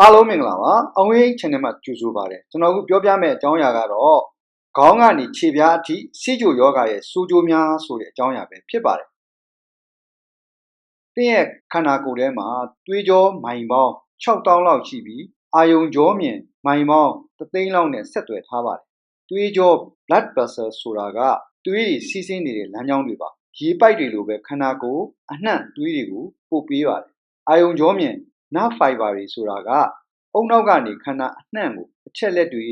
အားလုံးမင်္ဂလာပါအဝေး channel မှာကြိုဆိုပါတယ်ကျွန်တော်အခုပြောပြမယ့်အကြောင်းအရာကတော့ခေါင်းကနေခြေပြားအထိစီးကြိုယောဂရဲ့စိုးကျိုးများဆိုတဲ့အကြောင်းအရာပဲဖြစ်ပါတယ်တင်းရဲ့ခန္ဓာကိုယ်ထဲမှာသွေးကြောမိုင်ပေါင်း6000လောက်ရှိပြီးအာယုံကြောမြင်မိုင်ပေါင်း3သိန်းလောက်နဲ့ဆက်သွယ်ထားပါတယ်သွေးကြော blood vessel ဆိုတာကသွေးတွေစီးဆင်းနေတဲ့လမ်းကြောင်းတွေပါရေပိုက်တွေလိုပဲခန္ဓာကိုယ်အနှံ့သွေးတွေကိုပို့ပေးပါတယ်အာယုံကြောမြင် နာ fiber တွေဆိုတာကအုံနောက်ကနေခန္ဓာအနှံ့ကိုအချက်လက်တွေ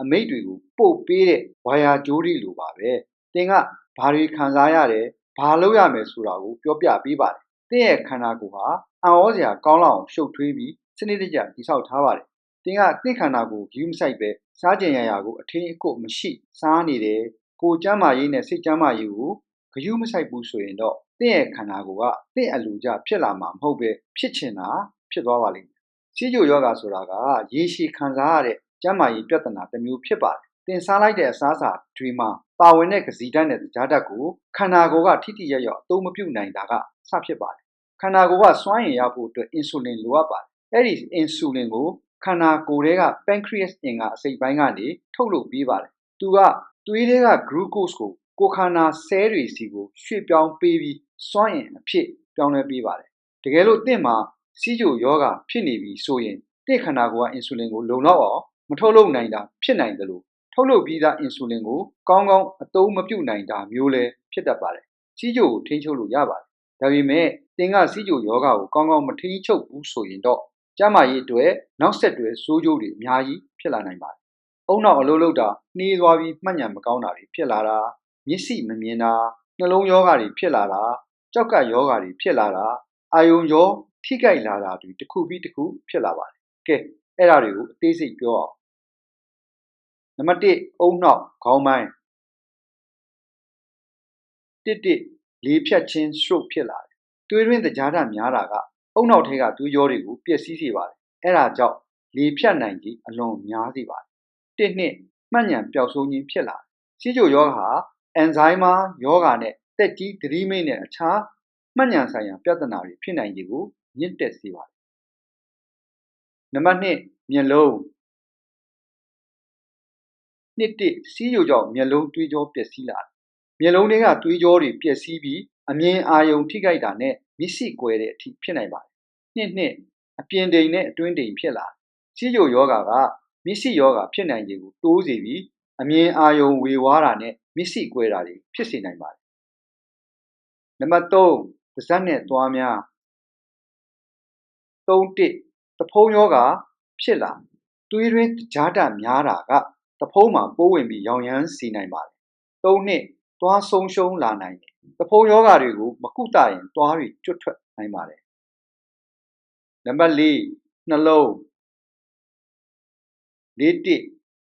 အမိတ်တွေကိုပို့ပေးတဲ့ဝါယာကြိုးတွေလိုပါပဲသင်ကဘာတွေခံစားရတယ်ဘာလုပ်ရမယ်ဆိုတာကိုပြောပြပေးပါတယ်သင်ရဲ့ခန္ဓာကိုယ်ဟာအံ့ဩစရာကောင်းလောက်အောင်ရှုပ်ထွေးပြီးစနစ်တကျတိဆောက်ထားပါတယ်သင်ကသင်ခန္ဓာကိုယ်ဂရုမစိုက်ပဲစားကြင်ရရာကိုအထင်းအကွတ်မရှိစားနေတယ်ကိုယ်ကျမ်းမာရေးနဲ့စိတ်ကျမ်းမာရေးကိုဂရုမစိုက်ဘူးဆိုရင်တော့သင်ရဲ့ခန္ဓာကိုယ်ကသင်အလူကြဖြစ်လာမှာမဟုတ်ပဲဖြစ်ချင်တာ ဖြစ်သွားပါလိမ့်မယ်စီးကျိုယောဂဆိုတာကရေရှည်ခံစားရတဲ့ကျန်းမာရေးပြဿနာတစ်မျိုးဖြစ်ပါတယ်။တင်စားလိုက်တဲ့အစားအစာတွေမှာပါဝင်တဲ့ကစီဓာတ်နဲ့ကြားဓာတ်ကိုခန္ဓာကိုယ်ကထိထိရောက်ရောက်အသုံးမပြုနိုင်တာကစဖြစ်ပါတယ်။ခန္ဓာကိုယ်ကစွမ်းရည်ရဖို့အတွက်အင်ဆူလင်လိုအပ်ပါတယ်။အဲ့ဒီအင်ဆူလင်ကိုခန္ဓာကိုယ်ထဲက pancreas အင်ကအစိတ်ပိုင်းကနေထုတ်လုပ်ပေးပါတယ်။သူကသွေးထဲက glucose ကိုကိုယ်ခန္ဓာဆဲတွေစီကိုရွှေ့ပြောင်းပေးပြီးစွမ်းအင်အဖြစ်ပြောင်းလဲပေးပါတယ်။တကယ်လို့တင့်မှာ စီးကျိုယောဂဖြစ်နေပြီဆိုရင်တင့်ခန္ဓာကိုယ်ကအင်ဆူလင်ကိုလုံလောက်အောင်မထုတ်လုပ်နိုင်တာဖြစ်နိုင်တယ်လို့ထုတ်လုပ်ပြီးသားအင်ဆူလင်ကိုကောင်းကောင်းအသုံးမပြုနိုင်တာမျိုးလည်းဖြစ်တတ်ပါတယ်။စီးကျိုကိုထိန်းချုပ်လို့ရပါတယ်။ဒါပေမဲ့တင်ကစီးကျိုယောဂကိုကောင်းကောင်းမထိန်းချုပ်ဘူးဆိုရင်တော့ကျန်းမာရေးအတွက်နောက်ဆက်တွဲဆိုးကျိုးတွေအများကြီးဖြစ်လာနိုင်ပါတယ်။အုံနောက်အလုံးလုံးတာနှီးသွားပြီးမှတ်ဉာဏ်မကောင်းတာတွေဖြစ်လာတာမျက်စိမမြင်တာနှလုံးယောဂတွေဖြစ်လာတာကြောက်ကယောဂတွေဖြစ်လာတာအာယုံရော ထိကြိုက်လာတာတွေ တစ်ခုပြီးတစ်ခု ဖြစ်လာပါတယ် ကဲ အဲ့ဒါတွေကို အသေးစိတ်ပြောအောင် နံပါတ်1အုံနောက် ခေါင်းပိုင်းတစ်တစ်လေးဖြတ်ခြင်း stroke ဖြစ်လာတယ် သွေးရင်းတကြားဓာတ်များတာကအုံနောက်ထဲက သွေးကြောတွေကို ပျက်စီးစေပါတယ် အဲ့ဒါကြောင့် လေဖြတ်နိုင်ခြင်းအလွန်များစေပါတယ်တစ်နှစ်မှတ်ဉဏ်ပျောက်ဆုံးခြင်း ဖြစ်လာတယ်စီးကျိုယောဂဟာအန်ဇိုင်းမာယောဂါနဲ့တက်ကြီး သတိမိတ်နဲ့ အခြား မှတ်ဉဏ်ဆိုင်ရာ ပြဿနာတွေ ဖြစ်နိုင်ခြင်းကို မြင့်တက်စေပါတယ်နံပါတ်2မျက်လုံးနှစ်တစ်စီးရိုကြောင့်မျက်လုံးသွေးကြောပျက်စီးလာတယ်မျက်လုံးတွေကသွေးကြောတွေပျက်စီးပြီးအမြင်အာရုံထိခိုက်တာနဲ့မျက်စိကွယ်တဲ့အထိဖြစ်နိုင်ပါတယ်နှစ်နှစ်အပြင်တိမ်နဲ့အတွင်းတိမ်ဖြစ်လာတယ်စီးရိုယောဂါကမျက်စိယောဂါဖြစ်နိုင်ခြင်းကိုတိုးစေပြီးအမြင်အာရုံဝေဝါးတာနဲ့မျက်စိကွယ်တာတွေဖြစ်စေနိုင်ပါတယ်နံပါတ်3ပါးစပ်နဲ့သွားများ 3တစ်တဖုံးယောဂဖြစ်လာသွေးရင်းကြားတများတာကတဖုံးမှာပိုးဝင်ပြီးရောင်ရမ်းစေနိုင်ပါတယ်၃နှစ်သွားဆုံးရှုံးလာနိုင်တယ်တဖုံးယောဂတွေကိုမကုသရင်သွားတွေကျွတ်ထွက်နိုင်ပါတယ်နံပါတ်၄နှလုံး၄တစ်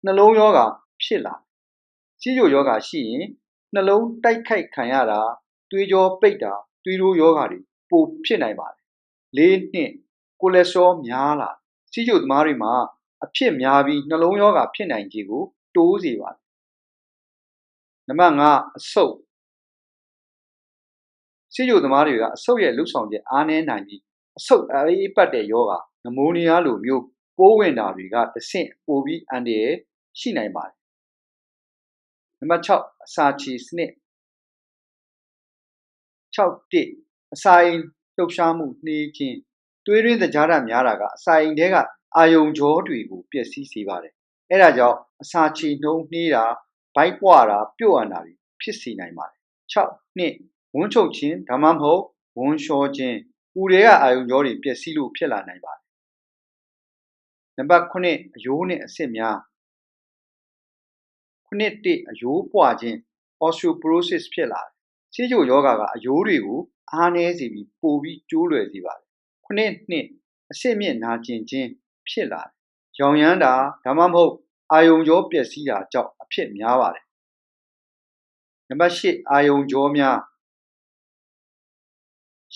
နှလုံးယောဂဖြစ်လာစီးကျိုယောဂရှိရင်နှလုံးတိုက်ခိုက်ခံရတာသွေးကြောပိတ်တာသွေးတိုးယောဂတွေပိုဖြစ်နိုင်ပါတယ်၄နှစ် ကိုလက်စထရောများလာစီးကျိုသမားတွေမှာအဖြစ်များပြီးနှလုံးရောဂါဖြစ်နိုင်ခြေကို တိုးစေပါတယ်နံပါတ်5အဆုတ်စီးကျိုသမားတွေကအဆုတ်ရဲ့လှုပ်ဆောင်ချက်အားနည်းနိုင်ပြီးအဆုတ်အေးပတ်တဲ့ယောဂနမိုးနီးယားလိုမျိုးပိုးဝင်တာတွေကတဆင့်ပိုပြီးအန္တရာယ်ရှိနိုင်ပါတယ်နံပါတ်6အစာချီစနစ်6တစ်အစာအိမ်လှုပ်ရှားမှုနှေးခြင်း သွေးရင်းသကြားဓာတ်များတာကအစာအိမ်ထဲကအာယုံကြောတွေကိုပျက်စီးစေပါတယ်။အဲဒါကြောင့်အစာချေနှုံးနှေးတာဗိုက်ပွားတာပြုတ်အံတာတွေဖြစ်စေနိုင်ပါတယ်။6နှစ်ဝန်းချုပ်ခြင်းဒါမှမဟုတ်ဝန်းလျှောခြင်းပူတွေကအာယုံကြောတွေပျက်စီးလို့ဖြစ်လာနိုင်ပါတယ်။နံပါတ်9အယိုးနဲ့အဆစ်များခုနှစ်တစ်အယိုးပွားခြင်း osteoporosis ဖြစ်လာတယ်။ဆေးချိုယောဂါကအယိုးတွေကိုအားနည်းစေပြီးပိုပြီးကျိုးလွယ်စေပါတယ်။ ခုနှစ်နှစ်အဆင့်မြင့်နာကျင်ခြင်းဖြစ်လာတယ်။ရောင်ရမ်းတာဒါမှမဟုတ်အာယုံကြောပျက်စီးတာကြောင့်အဖြစ်များပါတယ်။နံပါတ်၈အာယုံကြောများ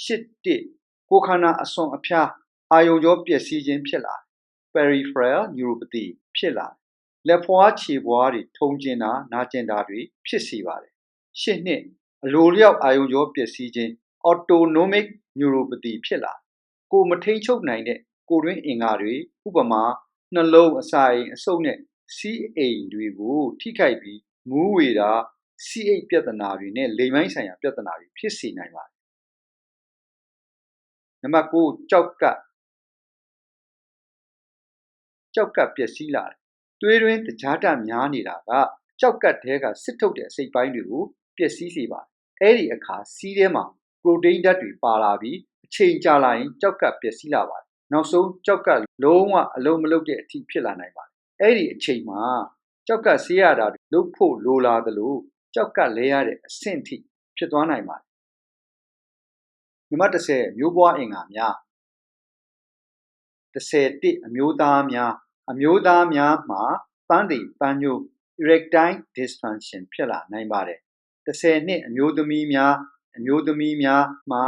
၈တစ်ကိုခန္ဓာအစွန်အဖျားအာယုံကြောပျက်စီးခြင်းဖြစ်လာတယ်။ peripheral neuropathy ဖြစ်လာတယ်။လက်ဖွားခြေပွားတွေထုံကျင်တာနာကျင်တာတွေဖြစ်စေပါတယ်။၈နှစ်အလိုလျောက်အာယုံကြောပျက်စီးခြင်း autonomic neuropathy ဖြစ်လာ ကိုမထိန်ချုပ်နိုင်တဲ့ကိုယ်တွင်းအင်္ဂါတွေဥပမာနှလုံးအစာအိမ်အဆုပ်နဲ့စီးအိမ်တွေကိုထိခိုက်ပြီးမူးဝေတာစီးအိတ်ပြဿနာတွေနဲ့လိမ်မိုင်းဆိုင်ရာပြဿနာတွေဖြစ်စေနိုင်ပါတယ်နံပါတ်9ကြောက်ကပ်ကြောက်ကပ်ပျက်စီးလာတယ်သွေးတွင်းတကြားတများနေတာကကြောက်ကပ်တဲကစစ်ထုတ်တဲ့အစိတ်ပိုင်းတွေကိုပျက်စီးစေပါတယ်အဲ့ဒီအခါစီးထဲမှာ ပရိုတိန်းဓာတ်တွေပါလာပြီးအချိန်ကြာလာရင်ကြောက်ကပ်ပျက်စီးလာပါတယ်နောက်ဆုံးကြောက်ကပ်လုံးဝအလုံးမလုံးတဲ့အထိဖြစ်လာနိုင်ပါတယ်အဲ့ဒီအချိန်မှာကြောက်ကပ်ဆေးရတာတွေလုပ်ဖို့လိုလာသလိုကြောက်ကပ်လဲရတဲ့အဆင့်ထိဖြစ်သွားနိုင်ပါတယ်နံပါတ်10မျိုးပွားအင်္ဂါများ11အမျိုးသားများအမျိုးသားများမှာပန်းတည်ပန်းညို erectile dysfunction ဖြစ်လာနိုင်ပါတယ်10နှစ်အမျိုးသမီးများ အမျိုးသမီးများမှာ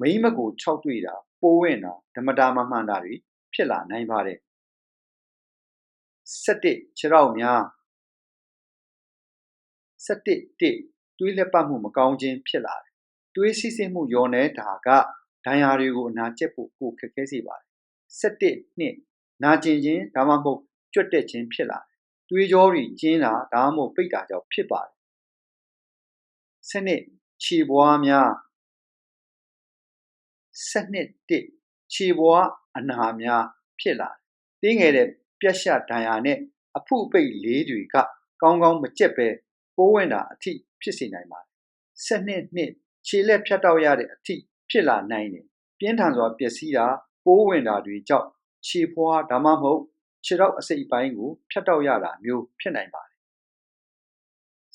မိန်းမကို6တွေ့တာပိုးဝင်တာဓမ္မတာမမှန်တာတွေဖြစ်လာနိုင်ပါတယ်17ခြေထောက်များ17တစ်တွေးလက်ပတ်မှုမကောင်းခြင်းဖြစ်လာတယ်တွေးစီးဆင်းမှုယောနေတာကဒဏ်ရာတွေကိုအနာကျက်ဖို့ပိုခက်ခဲစေပါတယ်17နှစ်နာကျင်ခြင်းဒါမှမဟုတ်ကြွက်တက်ခြင်းဖြစ်လာတယ်တွေးကြောတွေကျင်းတာဒါမှမဟုတ်ပိတ်တာကြောင့်ဖြစ်ပါတယ်စနစ် ခြေပွားများစနစ်တစ်ခြေပွားအနာများဖြစ်လာတယ်တင်းငယ်တဲ့ပြက်ရှဒဏ်ရာနဲ့အဖုအပိတ်လေးတွေကကောင်းကောင်းမကျက်ပဲပိုးဝင်တာအထိဖြစ်စေနိုင်ပါတယ်စနစ်နှစ်ခြေလက်ဖြတ်တောက်ရတဲ့အထိဖြစ်လာနိုင်တယ်ပြင်းထန်စွာပျက်စီးတာပိုးဝင်တာတွေကြောင့်ခြေဖွားဒါမှမဟုတ်ခြေထောက်အစိတ်အပိုင်းကိုဖြတ်တောက်ရတာမျိုးဖြစ်နိုင်ပါတယ်။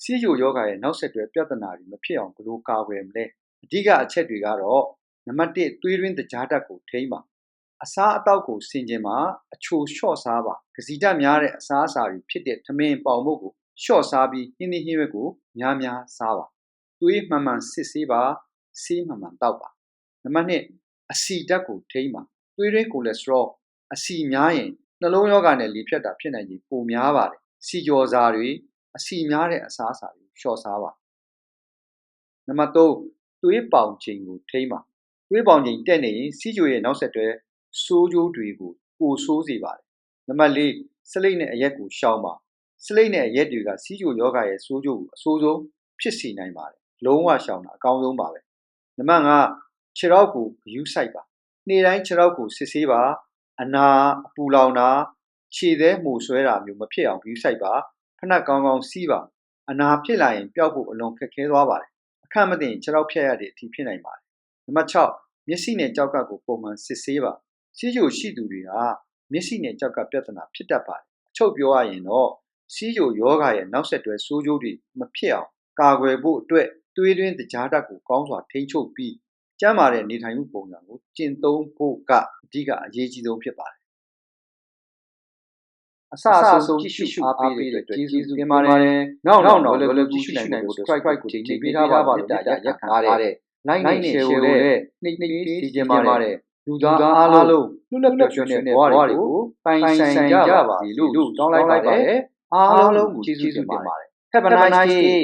စီးချိုယောဂရဲ့နောက်ဆက်တွဲပြဿနာတွေမဖြစ်အောင်ဘယ်လိုကာကွယ်မလဲ။အဓိကအချက်တွေကတော့နံပါတ်1သွေးရင်းတကြားဓာတ်ကိုထိန်းပါ။အစားအသောက်ကိုဆင်ခြင်မှာအချိုလျှော့စားပါ။ကစီဓာတ်များတဲ့အစားအစာတွေဖြစ်တဲ့ထမင်းပေါင်မုတ်ကိုလျှော့စားပြီးဟင်းသီးဟင်းရွက်ကိုများများစားပါ။သွေးမှန်မှန်စစ်ဆေးပါ။ဆေးမှန်မှန်တောက်ပါ။နံပါတ်2အဆီဓာတ်ကိုထိန်းပါ။သွေးရင်းကိုလက်စထရောအဆီများရင်နှလုံးရောဂါနဲ့လေဖြတ်တာဖြစ်နိုင်ခြင်းပိုများပါတယ်စီကြော်စာတွေ အဆီများတဲ့အစားအစာတွေလျှော့စားပါနံပါတ်3သွေးပေါင်ချိန်ကိုထိန်းပါသွေးပေါင်ချိန်တက်နေရင်စီဂျိုရဲ့နောက်ဆက်တွဲဆိုးကျိုးတွေကိုပိုဆိုးစေပါတယ်နံပါတ်4စလိတ်နဲ့အရက်ကိုရှောင်ပါစလိတ်နဲ့အရက်တွေကစီဂျိုယောဂရဲ့ဆိုးကျိုးကိုအဆိုးဆုံးဖြစ်စေနိုင်ပါတယ်လုံးဝရှောင်တာအကောင်းဆုံးပါပဲနံပါတ်5ခြေထောက်ကိုယူဆိုင်ပါနေ့တိုင်းခြေထောက်ကိုစစ်ဆေးပါအနာအပူလောင်တာခြေသေးမှုဆွဲတာမျိုးမဖြစ်အောင်ဂရုစိုက်ပါ ဖနက်ကောင်းကောင်းစီးပါအနာဖြစ်လာရင်ပျောက်ဖို့အလွန်ခက်ခဲသွားပါတယ်အခက်မသိရင်ခြေထောက်ဖြတ်ရတဲ့အထိဖြစ်နိုင်ပါတယ်နံပါတ်6မျက်စိနဲ့ကြောက်ကပ်ကိုပုံမှန်စစ်ဆေးပါစီးကြိုရှိသူတွေကမျက်စိနဲ့ကြောက်ကပ်ပြဿနာဖြစ်တတ်ပါတယ်အချုပ်ပြောရရင်တော့စီးကြိုယောဂရဲ့နောက်ဆက်တွဲဆိုးကျိုးတွေမဖြစ်အောင်ကာကွယ်ဖို့အတွက်သွေးတွင်းတကြားဓာတ်ကိုကောင်းစွာထိန်းချုပ်ပြီးကျန်းမာတဲ့နေထိုင်မှုပုံစံကိုကျင့်သုံးဖို့ကအဓိကအရေးကြီးဆုံးဖြစ်ပါတယ် အစအဆုံးကြည့်ရှုအားပေးတဲ့အတွက်ကျေးဇူးတင်ပါတယ်။နောက်နောက်တော့လည်းကြည့်ရှုနိုင်ဖို့ subscribe ကိုချိန်ပေးထားပါလို့တာရက်ခံထားတဲ့ like နဲ့ share ကိုလည်းနှိမ့်နှိမ့်စီခြင်းပါတယ်။လူသားအားလုံးလွတ်လပ်ပျော်ရွှင်တဲ့ဘဝတွေကိုပိုင်ဆိုင်ကြပါစေလို့တောင်းလိုက်ပါတယ်။အားလုံးကိုကျေးဇူးတင်ပါတယ်။ Have a nice day